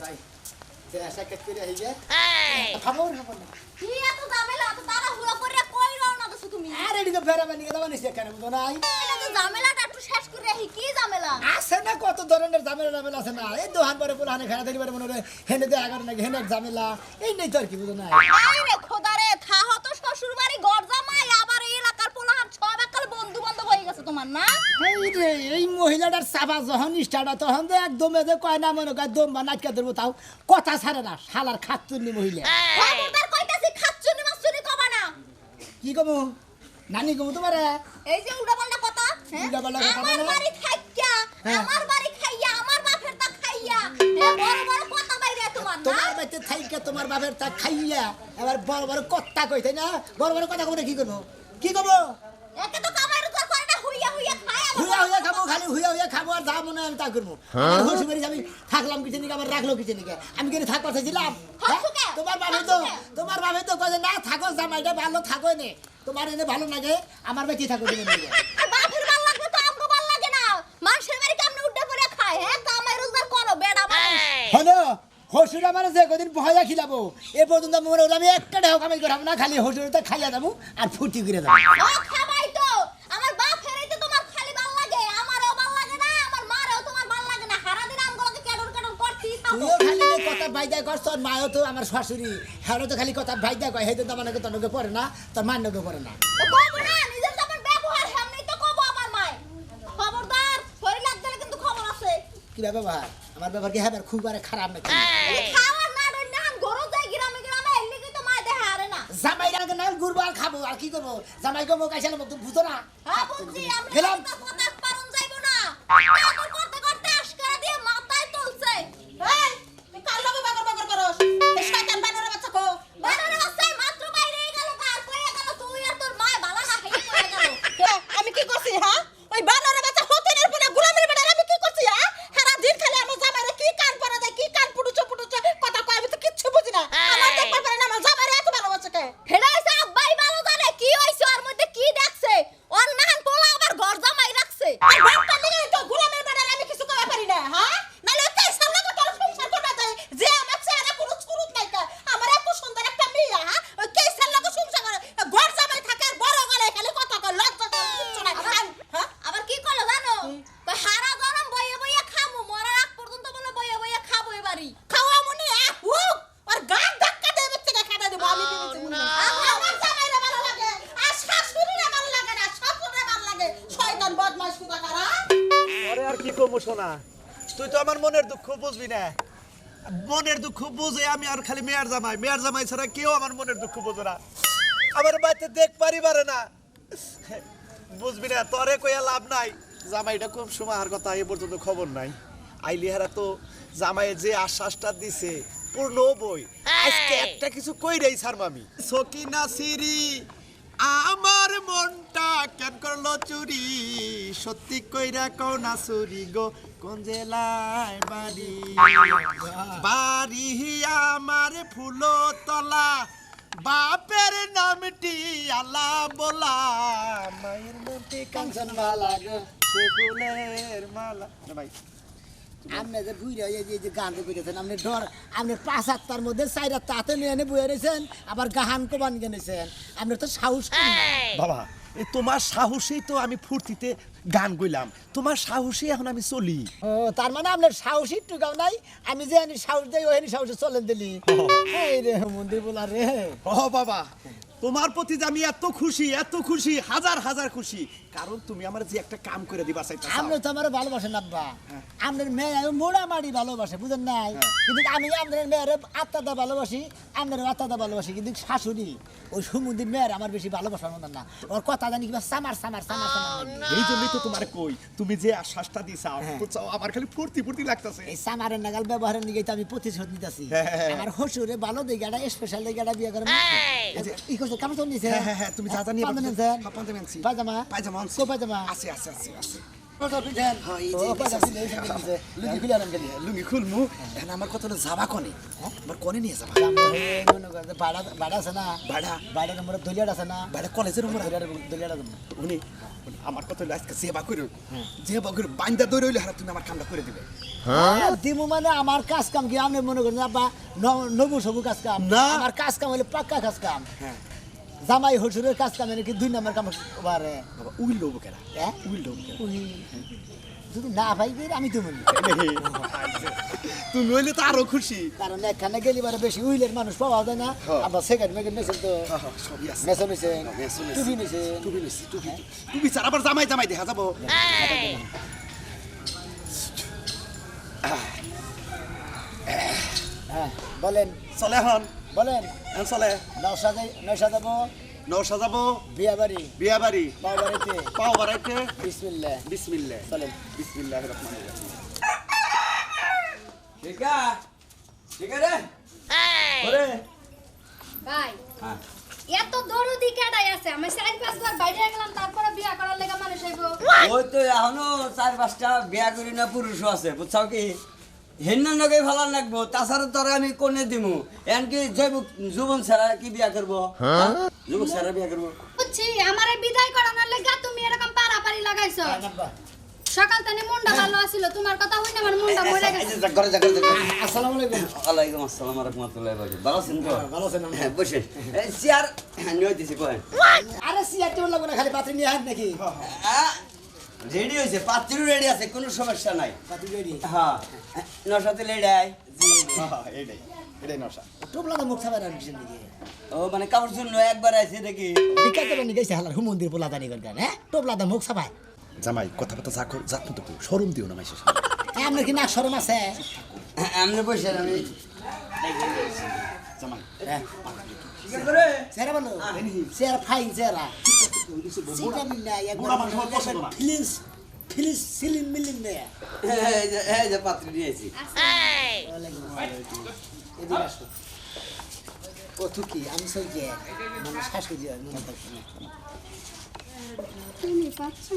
যাই। দেশা কেট করে আই গে খবর খবর না কি এত ঝামেলা? তো তারা হুড়ো করে কই রওনা দিছো তুমি? আর এদিকে ফেরা বানি গেলাম নিছে কেন বুঝো নাই। এটা তো ঝামেলাটা একটু শেষ করে রাখি কি ঝামেলা? আছে না কত ধরনের ঝামেলা ঝামেলা আছে না? এই দোহান পরে পুরানে খেলা ধরি পরে মনে হয় হেনে দে আগার নাকি হেনে ঝামেলা। এই নেই তো আর কি বুঝো নাই। এই রে খোদারে থাহ তো শ্বশুর বাড়ি ঘর জামাই আবার এই এলাকার পোলাহার সব একাল বন্ধু বান্ধব হয়ে গেছে তোমার না এই রে এই মহিলাটার চাপা যখন স্টার্ট তখন তো একদম এদের কয় না মনে কয় দম বা নাটকা ধরবো তাও কথা ছাড়ে না শালার মহিলা। খবরদার কইতাছি খাচ্চুনি মাছুনি কবা না। কি কমু? নানি কমু তোমার? এই যে উড়াপাল্টা কথা হ্যাঁ? উল্টাপাল্টা কথা আমার মানে? বাড়ি খাইয়া হ্যাঁ। আমার বাড়ি খাইয়া আমার বাপের তা খাইয়া বড় বড় কথা বাইরে তোমার না? তোমার থাইকে তোমার বাপের তা খাইয়া এবার বড় বড় কথা কই তাই না? বড় বড় কথা কবে কি করব কি করব একে তো কামাই রোজগার করে না হুইয়া হুইয়া খাব খালি হুইয়া হুইয়া খাব আর যা মনে হয় আমি তা করব। আমার মেরে আমি থাকলাম কিছু নিকে আবার রাখল কিছু নিকে আমি কেন থাকতে চাইছিলাম হ্যাঁ? থাকছো কে? তোমার বাপে তো তোমার বাপে তো কয়ে না থাকো জামাইটা ভালো থাকো নে। তোমার এনে ভালো লাগে আমার বেঁচে থাকো তুমি বাপের ভালো লাগবে তো আমগো ভালো লাগে না। মানুষের বাড়ি কেমনে উঠে পড়ে খায় হ্যাঁ? কামাই রোজগার করো বেড়া মানুষ। হলো হসুর আমার যে কদিন ভয়া খিলাবো এ পর্যন্ত মনে আমি একটা ঢেউ কামাই করাবো না খালি হসুরটা খাইয়া যাব আর ফুর্তি করে দেবো ও খাবাই তো আমার বাপের এই তো তোমার খালি ভালো লাগে আমারও ভালো লাগে না আমার মারও তোমার ভালো লাগে না সারা দিন আমগুলোকে কেডর কেডর করতেই থাকো তুইও খালি যে কথা ভাইদা কর তোর তো আমার শাশুড়ি। হ্যাঁ তো খালি কথা কয় তো আমাকে তনকে পড়ে না তোর মান্যকে পড়ে না। ব্যবহার আমার ব্যবহার? কি হ্যাঁ খুব আরে খারাপ নাকি? জামাই রাখে না আর খাব আর কি করব? জামাই গো মোক আইসালে মোক তো না। গেলাম তো কথা পারুন যাইবো না এখন করতে করতে আশকারা দিয়ে মাথায় তুলছে এই, তুই কার লগে বাগর বাগর করস? এই শয়তান বানরের বাচ্চা কো? বানারে বাচ্চাই মাত্র বাইরে গেল কার কইয়া গেল তুই আর তোর মা বালা না হেই কইয়া গেল এ, আমি কি করছি হ্যাঁ ওই বানরের বাচ্চা হতেনের পরে গোলামের বেটার আমি কি করছি হ্যাঁ সারা দিন খালি আমার জামাইরে কি কান পরা যায় কি কান পুটুচো পুটুচো কথা কয় আমি তো কিচ্ছু বুঝি না আমার দেখবার পারে না আমার জামাইরে এত ভালোবাসে কে হেডা হইছে আব্বাই ভালো জানে কি হইছে ওর মধ্যে কি দেখছে ওর নাহান পোলা আবার ঘর জামাই রাখছে আর বাপটা নিয়ে তো গোলামের বেটার আমি কিছু করা পারি না হ্যাঁ নালে ওই কাইসার লগে তোর সংসার করবা যায় যে আমার চেহারা কোনো চুরুত নাই কা। আমার এত সুন্দর একটা মেয়ে হ্যাঁ ওই কাইসার লগে সংসার করে ঘর জামাই থাকে আর বড় গলায় খালি কথা কয় লজ্জা করে কিচ্ছু নাই আম- হ্যাঁ আবার কি করল জানো কই হারা গরম বইয়ে বইয়ে খামু মরার আগ পর্যন্ত বলে বইয়ে বইয়ে খাব এবারই খাওয়া মনে আহু আর গান ধাক্কা দেবে থেকে খাটা দেবো আমি ভেবেছি মনে হয়। আমার জামাইরে ভালো লাগে আর শাশুড়িরে ভালো লাগে না শ্বশুরে ভালো লাগে শয়তান বদমাইশ কোথাকার হ্যাঁ আরে আর কি কমু শোনা তুই তো আমার মনের দুঃখ বুঝবি না। মনের দুঃখ বুঝে আমি আর খালি মেয়ার জামাই। মেয়ার জামাই ছাড়া কেউ আমার মনের দুঃখ বোঝে না। আমার বাড়িতে দেখ পারি পারে না। বুঝবি না তরে কইয়া লাভ নাই। জামাইটা খুব সময় কথা এ পর্যন্ত খবর নাই। আইলিহারা তো জামাইয়ের যে আশ্বাসটা দিছে পূর্ণ বই। আজকে একটা কিছু কই রেই সার মামি সকিনা সিরি! আমার মনটা কেন করল চুরি? সত্যি কইরা কওনা চুরি গো, কোন জেলায় বাড়ি? বাড়ি আমার ফুলো তলা বাপের নামটি আলা বলা। মায়ের নামটি কাঞ্চন মালা গো, সে ফুলের মালা। ভাই। আপনি যে বুঝে এই যে- গান করেছেন আপনি ডর আপনি পাঁচ আত্মার মধ্যে চাইরা তাতে নিয়ে এনে বয়ে রয়েছেন আবার গাহান কোবান গেনেছেন আপনি তো সাহস বাবা এ তোমার সাহসেই তো আমি ফুর্তিতে গান গইলাম তোমার সাহসে এখন আমি চলি। ও তার মানে আপনার সাহসী টুকাও নাই আমি যে আনি সাহস দেই ওই সাহসে চলেন দিলি। এই রে মন্দির বলা রে। ও বাবা তোমার প্রতি যে আমি এত খুশি এত খুশি হাজার হাজার খুশি। কারণ তুমি আমার যে একটা কাম করে দিবা চাইতেছো আপনি তো আমার ভালোবাসেন আব্বা। আপনার মেয়ে মোড়ামাড়ি ভালোবাসে বুঝেন নাই? কিন্তু আমি আপনার মেয়ের আত্মাদা ভালোবাসি আপনার আত্মাদা ভালোবাসি কিন্তু শাশুড়ি ওই সমুদ্রের মেয়ের আমার বেশি ভালোবাসার মতন না। ওর কথা জানি কিবা সামার সামার সামার সামার। এই জন্যই তো তোমার কই তুমি যে আশ্বাসটা দিছাও হ্যাঁ। আমার খালি ফুর্তি ফুর্তি লাগতেছে। এই সামারের নাগাল ব্যবহারের নিয়ে তো আমি প্রতিশোধ নিতেছি। হ্যাঁ। আমার হসুরে ভালো দিকে একটা স্পেশাল দিকে একটা বিয়ে করে। ই করছে তো নিছে? হ্যাঁ, হ্যাঁ, হ্যাঁ, তুমি যা যা নিয়ে পাঞ্জাবি হ্যাঁ, আছে আছে আছে আছে। কত পিঠেন হ্যাঁ, লুঙ্গি খুলমু এখন আমার কথা যাবা কনে? আমার কনে নিয়ে যাবা? করে যে ভাড়া ভাড়া আছে না? নম্বর দলিয়াট আছে না? কলেজের উনি আমার আজকে করে। করে দৌড়ে হইলে হারা তুমি আমার কামটা করে দিবে। দিমু মানে আমার কাজ কাম কি? আপনি মনে করেন আব্বা ন- নবু সবু কাজ কাম। না। আমার কাজ কাম হলে পাক্কা কাজ কাম। হ্যাঁ। জামাই হসুরের কাজ কাম নাকি দুই নম্বর কাম বারে বাবা উইল কেনা হ্যাঁ উইল দেবো কেনা যদি না পাই গেলে আমি তো বলি তুই নইলে তো আরও খুশি। কারণ এখানে গেলি বারে বেশি উইলের মানুষ পাওয়া যায় না। হ্যাঁ। আবার সেকেন্ড মেকেন্ড নিয়েছেন তো সবই আছে। মেসো নিয়েছেন মেসো। টুপি নিয়েছেন টুপি নিছি টুপি। টুপি ছাড়া আবার জামাই জামাই দেখা যাব। হ্যাঁ বলেন। চলে এখন। বলেন। চলে। নশা নশা যাব নৌসা যাব বিয়া বাড়ি বিয়া বাড়ি বাড়িতে পাও বাড়াইতে বিসমিল্লাহ। বিসমিল্লাহ। চলেন। বিসমিল্লাহ রহমান ঠিক আছে ঠিক আছে ওরে। ভাই। হ্যাঁ। এত দরদি কেডাই আছে? আমি চার পাঁচবার বাইরে গেলাম তারপরে বিয়া করার লেগে মানুষ হইব। ওই তো এখনও চার পাঁচটা বিয়া করি না পুরুষও আছে বুঝছাও কি? হেন্না নগে ভালো লাগবো তাছাড়া তোর আমি কোনে দিমু? এমনকি জৈব যুবন ছাড়া কি বিয়া করব? হ্যাঁ? যুবক ছাড়া বিয়া করব। বুঝছি আমারে বিদায় করানোর লেগে তুমি এরকম পারাপারি লাগাইছো। সকাল তানে মুন্ডা ভালো আছিল তোমার কথা হই না আমার মুন্ডা মরে গেছে। ঘরে যা, ঘরে। আসসালামু আলাইকুম। ওয়ালাইকুম আসসালাম রহমতুল্লাহ ভালো আছেন তো? ভালো আছেন হ্যাঁ বসেন এই চেয়ার হ্যাঁ নিয়ে দিছি কয়েন আরে সিয়ার টেবিল লাগবে না খালি পাত্রে নিয়ে হাত নাকি? রেডি হয়েছে? পাত্রীও রেডি আছে কোনো সমস্যা নাই। পাত্রে রেডি হ্যাঁ। নশাতে লেডি আয়। এইটাই এটাই নশা। টোপলাটা মুখ ছাড়া রাখছেন নাকি ও মানে কাপড় জন্য একবার আছে দেখি। বিকাশ করে নিয়ে গেছে হালার হুমন্দির পোলা দানি করতেন হ্যাঁ? টোপলাটা মুখ ছাপায়। জামাই কথা কথা যা কর যা তো শরম দিও না মাইসে আপনার কি না সরম আছে? এমনি বসে আমি। জামাই হ্যাঁ। করে চেহারা ভালো? চেহারা ফাইন চেহারা। ফিলিংস ফিলিংস এই যে পাত্র নিয়েছি এদিকে আসো ও আমি মানে শাশুড়ি হয় মনে না তুমি পাচ্ছো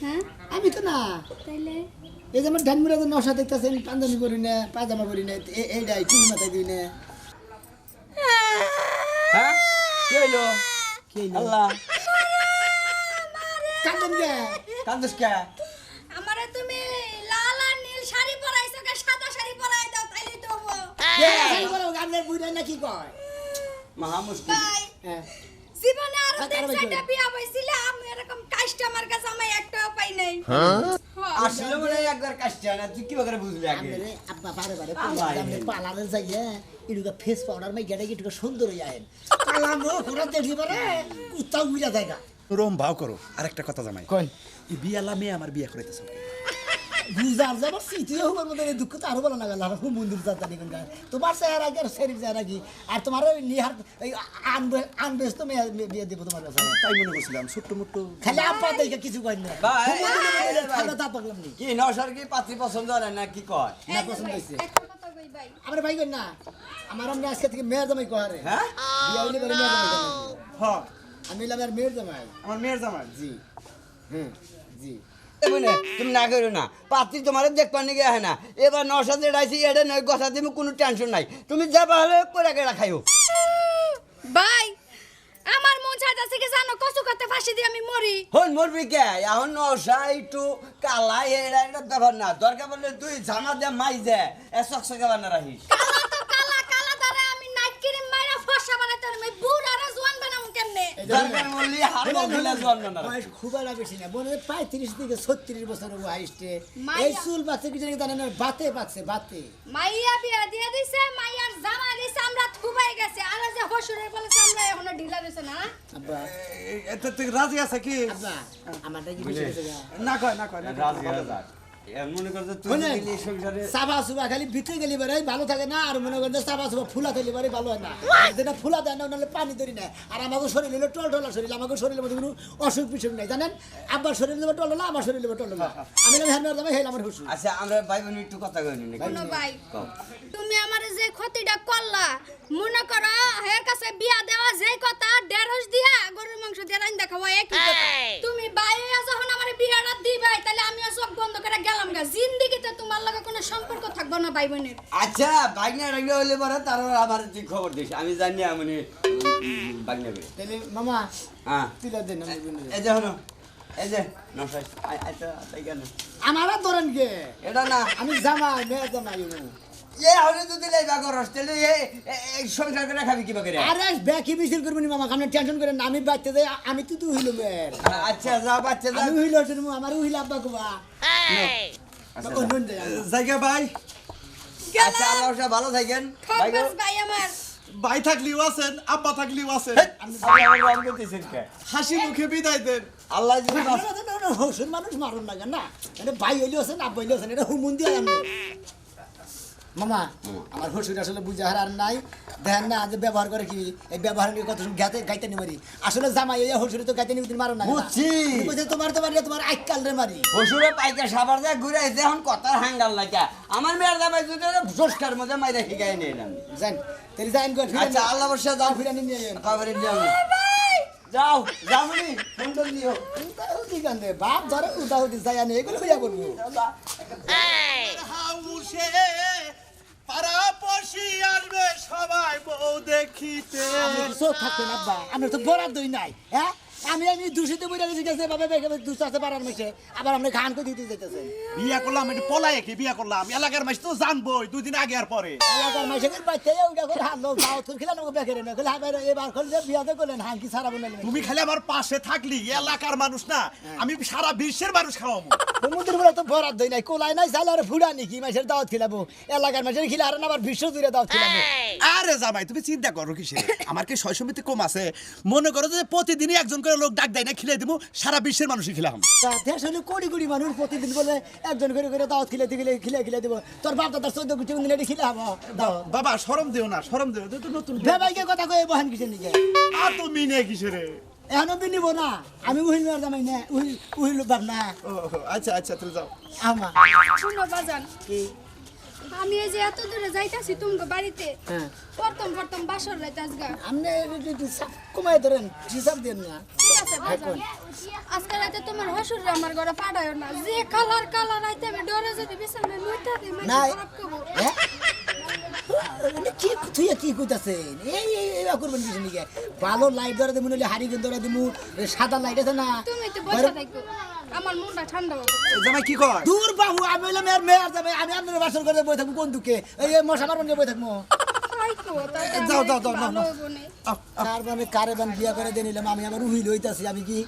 হ্যাঁ আমি তো না তাইলে এই যে আমার তো নশা দেখতেছেন পাঞ্জাবি করি না পাজামা করি না এইটাই চুল মাথায় দিই না হ্যাঁ কি হইল? আল্লাহ কান্দন কে কান্দুস কে আমারে তুমি লাল আর নীল শাড়ি পরাইছো কে সাদা শাড়ি পরাই দাও তাইলে তো হব কে শাড়ি কয় মহা মুশকিল হ্যাঁ জীবনে আরও আর তিন চারটা বিয়া হইছিল আমি এরকম কাস্টমার কাছে আমি একটাও পাই নাই। হ্যাঁ। আসলে মনে একবার কাশছে না তুই কি বুঝলি আগে? আব্বা বারে বারে আল্লাহ। পালারে যাইয়ে ইডুকা ফেস পাউডার মাই গেড়ে গিটুকা সুন্দর ঘোরা পারে কুত্তা জায়গা রোম ভাও করো। আরেকটা কথা জামাই। কোন এই বিয়ালা মেয়ে আমার বিয়া করাইতেছ বুঝার যাবার স্মৃতি হবার মধ্যে দুঃখ তো আরও ভালো লাগা লাভ খুব মন্দির যাতা নিবেন তোমার চেহারা কি আর শরীর চেহারা কি? আর তোমার ওই নিহার এই আনবে আনবেস তো মেয়ে বিয়ে দেবো তোমার কাছে। তাই মনে করছিলাম ছোট্ট মোট্ট। খালি আব্বা দেখে কিছু কই না। ঠান্ডা তাপ পাকলাম নি। কি নশার কি পাত্রী পছন্দ হয় না কি কয়? না পছন্দ হয়েছে। একটা কথা কই ভাই। আমার ভাই কই না? আমার আমরা আজকে থেকে মেয়ের জামাই কহারে হ্যাঁ? বিয়া হইলে পরে মেয়ের জামাই হ্যাঁ আমি হইলাম আর মেয়ের জামাই? আমার মেয়ের জামাই। জি। হুম জি। মানে তুমি না করো না। পাত্রী তোমার দেখবার নিগে হয় না। এবার নশা যেটাইছি এটা নয় কথা তুমি কোনো টেনশন নাই। তুমি যাবা হলে করে কেড়া খাইও। ভাই আমার মন চাইতাছে কি জানো কচু করতে ফাঁসি দিয়ে আমি মরি। হন মরবি কে? এখন নশা একটু কালা এটা একটা ব্যাপার না। দরকার বললে তুই জামা দে মাই দে। এ চকচকে বানা রাখিস। কালা তো কালা কালা দ্বারা আমি নাইট ক্রিম মাইরা ফসা বানাতে আমি খুব একটা বেশি না মনে হয় থেকে ছত্রিশ বছর হাইস্টে এই চুল বাচ্চা কি জানি জানেন বাতে পাচ্ছে বাতে মাইয়া বিয়া দিয়ে দিছে মাইয়ার জামা দিছে আমরা থুবাই গেছে আর যে হসুরের বলেছে আমরা এখনও ঢিলা দিছে না আব্বা এটা তুই রাজি আছে কি আব্বা আমারটা কি বেশি না কয় না কয় না কয়। মনে করছে তুই শোনেন, দিলি সংসারে চাবা চুবা খালি ভিতরে গেলি বারে ভালো থাকে না আর মনে করেন যে চাবা ফুলা থইলে বারে ভালো হয় না। যেটা ফুলা দেয় না নাহলে পানি ধরি না আর আমাকে শরীর হলো টল টলা শরীর আমাকে শরীরের মধ্যে কোনো অসুখ বিসুখ নাই জানেন? আব্বার শরীর দেবে টল টলা আমার শরীর দেবে টল টলা। আমি হ্যাঁ যাবে হেল আমার হুসু আচ্ছা আমরা ভাই বোন একটু কথা কই নাকি? ভাই। তুমি আমার যে ক্ষতিটা করলা মনে করো হের কাছে বিয়া দেওয়া যে কথা দিয়া গরুর মাংস দিয়ে একই কথা। তুমি বাইরে যখন আমার বিয়াটা দিবাই তাহলে আমিও চোখ বন্ধ করে গেলাম। গা জিন্দিগিতে তোমার লগে কোনো সম্পর্ক থাকব না ভাই বোনের আচ্ছা বাগনা রাখলে হলে পরে তার আবার তুই খবর দিস। আমি জানি আমি বাগনা করে। তাহলে মামা হ্যাঁ। তুলে দেন। এই যে হলো এই যে নশাই আচ্ছা তাই কেন? আমার ধরেন কে এটা না। আমি জামা মেয়ে জামাই। এ হলে যদি লাইবা করস তাহলে এ এ- এই সংসার করে খাবি কিবা করে আরে ব্যাকি মিছিল করব নি মামা? আপনি টেনশন করেন না, আমি বাচ্চা যাই আমি তো তুই হইল আচ্ছা যা বাচ্চা যা। হইল আমার হইল আব্বা কুবা আচ্ছা, জায়গা ভাই? আচ্ছা আল্লাহ ভালো থাকেন। ভাই গো। খবর ভাই আমার। ভাই থাকলেও আছেন আব্বা থাকলেও আছেন? হাসি মুখে বিদায় দেন। আল্লাহ হোসেন মানুষ মারুন না না এটা ভাই হইলে আছেন আব্বা হইলে আছেন এটা হুমুন দিয়ে মামা আমার শ্বশুর আসলে বুঝে হার আর নাই। দেখেন না যে ব্যবহার করে কি? এই ব্যবহার নিয়ে কত গাইতে গাইতে নি মারি আসলে জামাই এই শ্বশুর তো গাইতে নিয়ে মারো না? বুঝছি। বুঝছে তোমার তো মারলে তোমার আইকাল রে মারি। হসুরে পাইতে সাবার যায় ঘুরে আইছে এখন কথার হাঙ্গাল লাগা আমার মেয়ের দাবাই যদি জোসকার মধ্যে মাইরা শিখাই নিয়ে এলাম জান তেরি যাইন গো আচ্ছা আল্লাহ বর্ষা যাও। ফিরে নিয়ে যান খবরে যাও। যাও যাও নি ফোন করে দিও। উদাহুতি কান্দে বাপ ধরে উদাহুতি যাই আনে এগুলো হইয়া করব হাউসে আসবে সবাই বউ দেখিতে। আপনি চোখ থাকবেন আব্বা। আমরা তো বরাদ নাই হ্যাঁ? আমি আমি দূষিত বইরা গেছি গেছে বাবা বেগে আছে পারার মেশে আবার আমরা গান করে দিতে যেতেছে। বিয়া করলাম একটু পলায় কি বিয়া করলাম। এলাকার মাস তো জানবোই আগে আর পরে। এলাকার মাসের বাচ্চা ওইটা করে হারলো গাও তোর খেলা আমাকে বেকারে না খেলে হাবার এবার করলে বিয়াতে করলেন সারা বলে তুমি খালি আমার পাশে থাকলি এলাকার মানুষ না। আমি সারা বিশ্বের মানুষ খাওয়াবো। সমুদ্র বলে তো বরাদ নাই কোলাই নাই চাল আর ফুড়া নাকি মাসের দাওয়াত খিলাবো এলাকার মাসের খিলা আর আবার বিশ্ব জুড়ে দাওয়াত খিলাবো। আরে জামাই তুমি চিন্তা করো কিসে আমার কি সয় সমিতি কম আছে? মনে করো যে প্রতিদিনই একজন করে লোক ডাক দেয় না খিলে দিব সারা বিশ্বের মানুষই খিলাম। দেশ হলে কোটি কোটি মানুষ প্রতিদিন বলে একজন করে করে দাওয়াত খিলে দিলে খিলে খিলে দিব। তোর বাপ দাদার চোদ্দ কোটি উন্দিনে খিলে হব বাবা শরম দিও না শরম দিও তুই তো নতুন বেবাইকে কথা কয়ে বহান কিসের নিকে? আর তুমি নে কিসে রে? এখনও বিনিব না। আমি উহিল মার জামাই না উহিল উহিল বাপ না। ও আচ্ছা আচ্ছা তুমি যাও। আমা। শুনো বাজান কি? আমি এই যে এত দূরে যাইতাছি তোমাকে বাড়িতে হ্যাঁ। প্রথম প্রথম বাসর রাইতে আজগা। আপনি একটু কমাই ধরেন হিসাব দেন না। ঠিক আছে বাজান। আজকে রাতে তোমার হসুর আমার ঘরে পাঠায় না। যে কালার কালার আইতে আমি ডরে যদি বিছানায় লইতা দিই মানে খারাপ করব। হ্যাঁ? মানে কি তুই কি কইতাছেন এই এই এই করবেন কিছু নিকে ভালো লাইট ধরে দেবো নইলে হাড়ি ধরে দেবো সাদা লাইট আছে না? তুমি তো বসে থাকো আমার মনটা ঠান্ডা হবে জামাই কি কয়? দূর বাবু আমি হইলাম মেয়ের মেয়ের যাবে আমি আপনার বাসন করে বই থাকব কোন দুঃখে? এই মশা মারবেন বই থাকব? যাও, আমার যাও, যাও, নে। তার মানে কারে বান বিয়া করে দিয়ে নিলাম আমি আমার উহিল হইতাছি আমি কি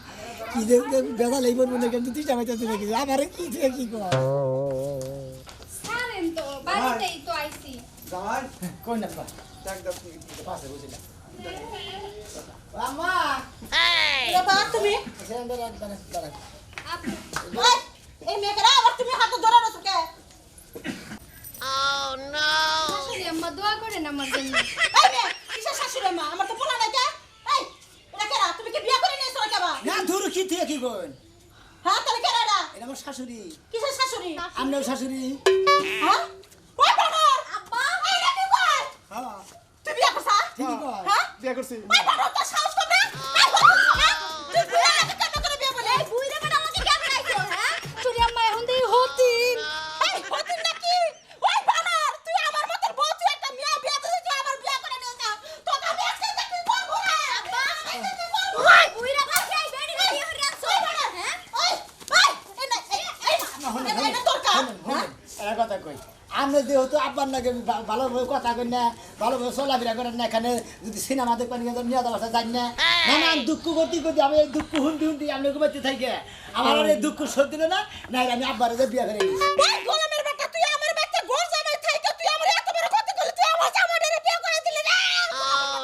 কি যে বেদা লইব মনে কিন্তু তুই জামাইতাছি নাকি? আমারে কি কি কর তো, বাড়িতেই তো আইছি। জামাই কই না ডাক দাও তুমি। পাশে আম্মা বাবা তুমি থেকে দাঁড়া, দাঁড়া, দাঁড়া। এই মেয়েকে আবার তুমি হাতে ধরে রয়েছো কে শাশুড়ি আম্মা দোয়া করেন আমার জন্য। এই মেয়ে কিসের শাশুড়ি মা আমার তো পোলা নাই কে এই এটা কেরা তুমি কি বিয়ে করে নিয়েছো নাকি আবার না ধরু কি থেকে কি কইন হ্যাঁ তাহলে কেরা এটা এটা আমার শাশুড়ি কিসের শাশুড়ি আমরাও শাশুড়ি হ্যাঁ ওই বানর আব্বা এই এটা কি কয় হ্যাঁ তুই বিয়ে করছা ঠিকই কয় হ্যাঁ কই? আমরা যেহেতু আব্বার নাকি ভালোভাবে কথা কই না ভালোভাবে চলাফেরা করেন না এখানে যদি সিনেমা দেখবেন কিন্তু নিয়ে যাওয়া যাই না? নানান দুঃখ করতে করতে আমি এই দুঃখ হুন্ডি হুন্ডি আমি ঘুমাতে থাকি আমার আর এই দুঃখ সহ্য না না আমি আব্বার যে বিয়ে করে নিয়েছি ওই গোলামের বেটা তুই আমার বাচ্চা ঘর জামাই থাইকা তুই আমার এত বড় কথা করলি তুই আমার জামাইটারে বিয়ে করে দিলি না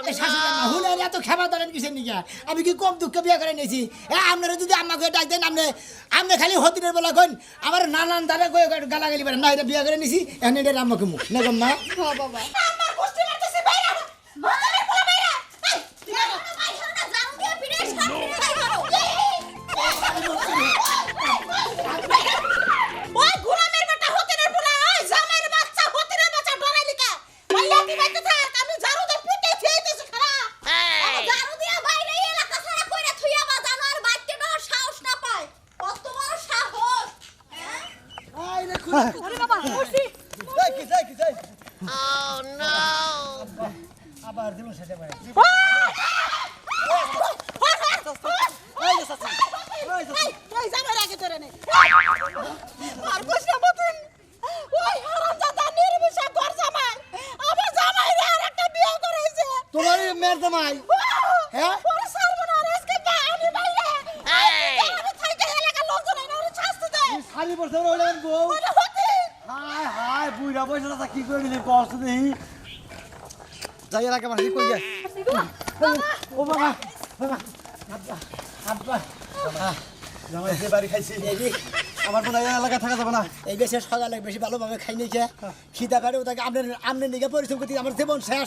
এই শাশুড়ি আম্মা, হুলে আর এত খেপা ধরেন কিসের নিকে আমি কি কম দুঃখ বিয়ে করে নিয়েছি? এ, আপনারা যদি আমাকে ডাক দেন, আপনি আপনি খালি হতিনের বলা কন আমার নানান দাদা গালাগালি পারেন না, এটা বিয়ে করে নিয়েছি এখন এটা আমাকে মুখ। না বাবা। ওরে বাবা, উঠছি। আবার দিল সেটা পারে এই মেয়ের জামাই হ্যাঁ ওরে ছাড়বো না ওরে আজকে বা আমি বাইরে আমি থাইকে এলাকার লোকজন এনে ওরে শাস্তি দেয় সারি বছর হইলেন বউ ওরে হতে হায় হায় বুইরা পয়সা কি করে দিলে কষ্ট দেহি যাই এলাকা মাসি কই যায়? ও বাবা বাবা আব্বা আব্বা জামাই যে বাড়ি খাইছি আমার এই এলাকা থাকা যাবে না। এই বেশি সকালে বেশি ভালোভাবে খাই নিছে খিদা পারে ওটাকে আপনার আপনার নিকে পরিশ্রম করতে আমার জীবন শেষ।